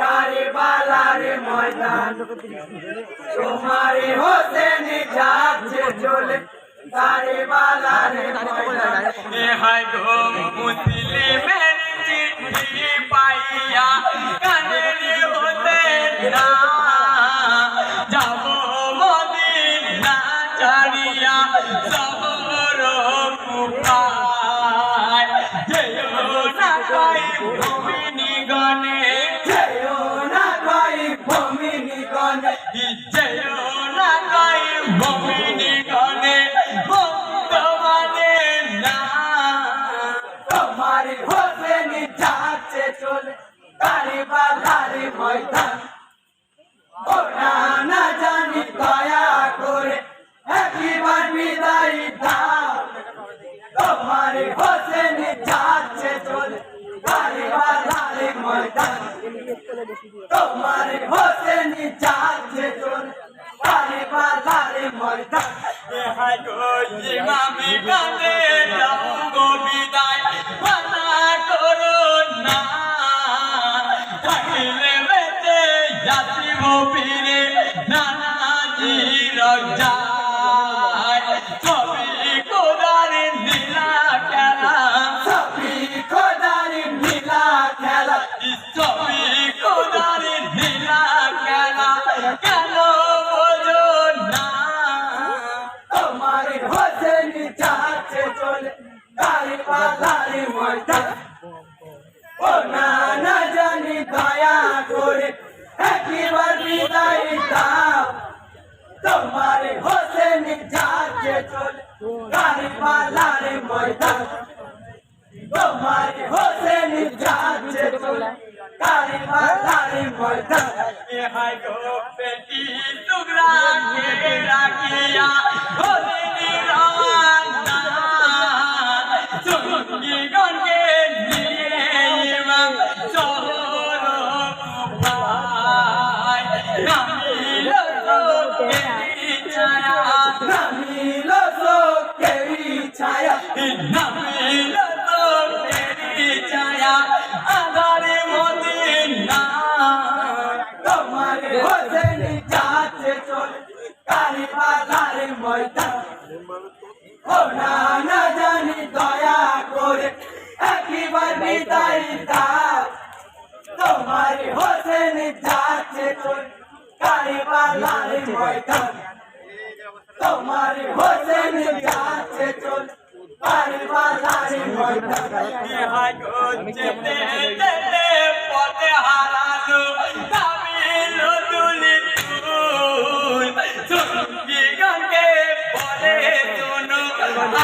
কারবালার ময়দান। তোমারে হোসেন যাচ্ছে চলে তারে বালারে এ হায় গো মুসলিমের চিঠি পাইয়া কানেরি হোসেন না, যাব মদিনা ছাড়িয়া সবর কুপায় চলে তারি বাজারে ময়দান ও না জানি দয়া করে একবার বিদায় দাও তোমার হোসেন যাচ্ছে চলে তারি বাজারে ময়দান তোমার হোসেনি যাচ্ছে চলে তারি বাজারে ময়দান। ইমামি যাও গো তারি পাতারি ময়দান ও না না জানি দয়া করে একবার বিদায় দাও তোমার হোসেন যাচ্ছে চলে গাড়ি পালারে ময়দান তোমার হোসেন যাচ্ছে চলে গাড়ি পালারে ময়দান এ হায় গো পেটি টুকরা কে রাখিয়া একবার বিদায় তোমার হোসেন যাচ্ছে চল কারিবালার ময়দান। তোমার হোসেন যাচ্ছে চল কারিবালার ময়দান। ইহাই গো যেতে যেতে পথে হারালো তামিল তুলি তুল সঙ্গী গঙ্গে বলে শোনো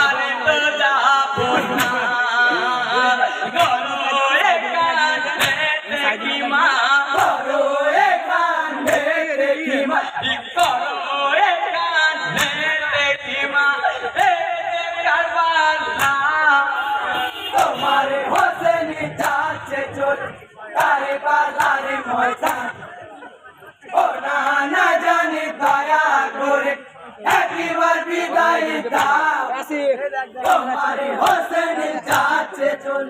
আরে তো যাব না মা গরো একান্তে দেখি মা গরো একান্তে দেখি মা এ কারবালা তোমার হোসেন যাচ্ছে চলে তারে বাজারে ময়দান। তোমার হোসেন যাচ্ছে চল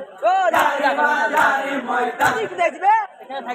ময়দান দেখবে এখানে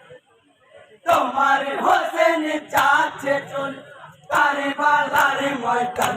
তোমার হোসেন যাচ্ছে চল কারবালার ময়দান।